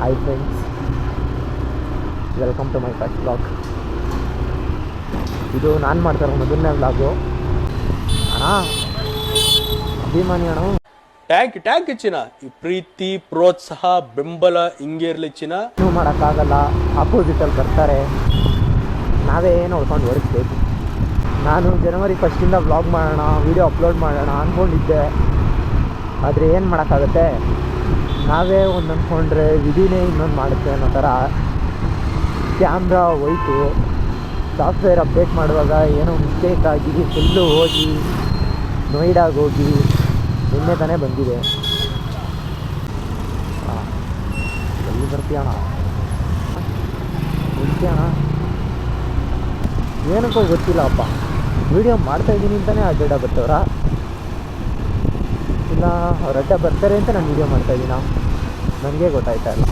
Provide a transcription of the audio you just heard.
Hi friends welcome to my first blog ಇದು ನಾನು ಮಾಡ್ತಾರೆ ಮೊದಲನೇ ಬ್ಲಾಗು ಅಣ್ಣ ಅಭಿಮಾನಿ ಅಣ್ಣ. ಟ್ಯಾಂಕ್ ಟ್ಯಾಂಕ್ ಚಿನ್ನ. ಈ ಪ್ರೀತಿ ಪ್ರೋತ್ಸಾಹ ಬೆಂಬಲ ಹಿಂಗೆ ಇರಲಿ ಚಿನ್ನ. ನೀವು ಮಾಡೋಕ್ಕಾಗಲ್ಲ ಆಪೋಸಿಟಲ್ಲಿ ಬರ್ತಾರೆ. ನಾವೇ ನೋಡ್ಕೊಂಡು ಹೊರಡ್ಬೇಕು ನಾನು ಜನವರಿ ಫಸ್ಟಿಂದ ವ್ಲಾಗ್ ಮಾಡೋಣ ವೀಡಿಯೋ ಅಪ್ಲೋಡ್ ಮಾಡೋಣ ಅಂದ್ಕೊಂಡಿದ್ದೆ ಆದರೆ ಏನು ಮಾಡೋಕ್ಕಾಗತ್ತೆ? ನಾವೇ ಒಂದು ಅಂದ್ಕೊಂಡ್ರೆ ವಿಧಿನೇ ಇನ್ನೊಂದು ಮಾಡುತ್ತೆ ಅನ್ನೋ ಥರ ಕ್ಯಾಮ್ರಾ ಹೋಯ್ತು. ಸಾಫ್ಟ್ವೇರ್ ಅಪ್ಡೇಟ್ ಮಾಡುವಾಗ ಏನೋ ಮಿಸ್ಟೇಕ್ ಆಗಿ ಫುಲ್ಲು ಹೋಗಿ ನೋಯ್ಡಾಗ ಹೋಗಿ ನಿನ್ನೆ ತಾನೇ ಬಂದಿದೆ. ಎಲ್ಲಿ ಬರ್ತೀಯಣ ಬರ್ತೀಯಣ ಏನಕ್ಕೋ ಗೊತ್ತಿಲ್ಲ ಅಪ್ಪ. ವಿಡಿಯೋ ಮಾಡ್ತಾ ಇದ್ದೀನಿ ಅಂತಲೇ ಅಡ್ಡ ಬರ್ತವ್ರ? ಇಲ್ಲ, ಅವ್ರ ಅಡ್ಡ ಬರ್ತಾರೆ ಅಂತ ನಾನು ವೀಡಿಯೋ ಮಾಡ್ತಾ ಇದ್ದೀನ? ನನಗೆ ಗೊತ್ತಾಯ್ತಾ ಇಲ್ಲ.